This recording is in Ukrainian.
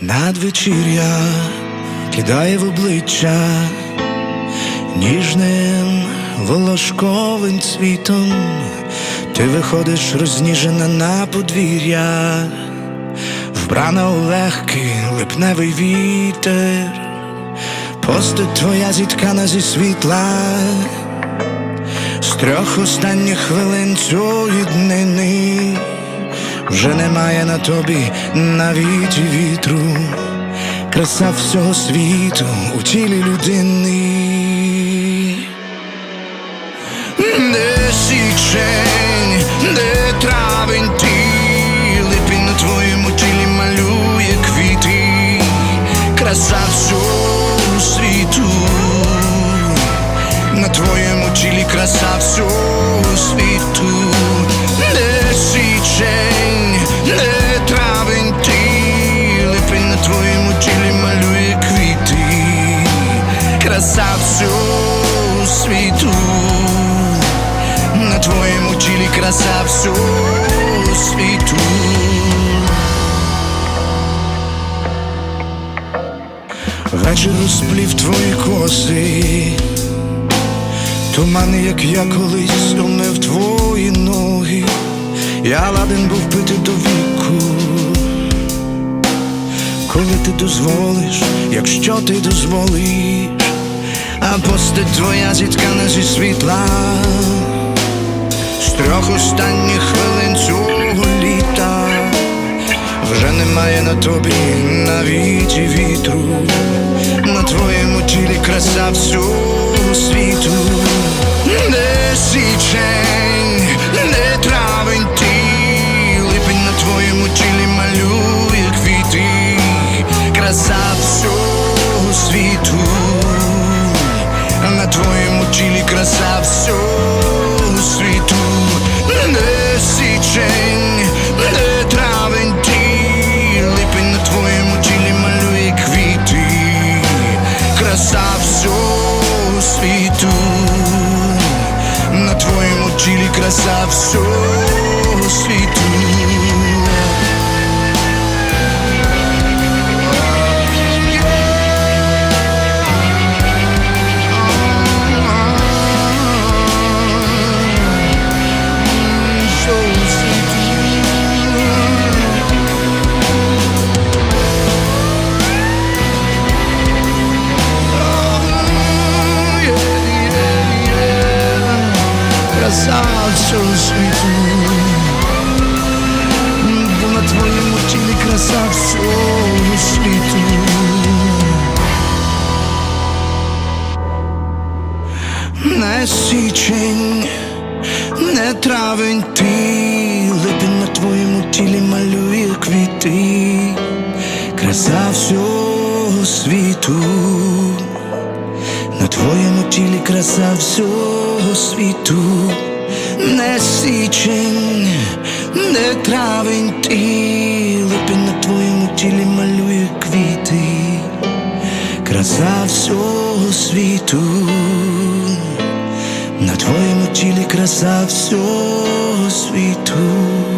Надвечір'я кидає в обличчя ніжним волошковим цвітом, ти виходиш розніжена на подвір'я, вбрана у легкий липневий вітер, постать твоя зіткана зі світла, з трьох останніх хвилин цієї днини. Вже немає на тобі навіть вітру, краса всього світу у тілі людини. Краса всього світу. Вечір розплів твої коси, Туман, як я колись умив твої ноги, я ладен був пити до віку, коли ти дозволиш, якщо ти дозволиш, а постать твоя зіткана зі світла, трьох останніх хвилин цього літа, вже немає на тобі навіть вітру, на твоєму тілі краса всього світу. Твоєму тілі краса всього світу. Краса всього світу, бо на твоєму тілі краса всього світу. Не січень, не травень ти, липень на твоєму тілі малює квіти, краса всього світу, на твоєму тілі краса всього світу, не січень, не травень ти, липень на твоєму тілі малює квіти, краса всього світу. На твоєму тілі краса всього світу.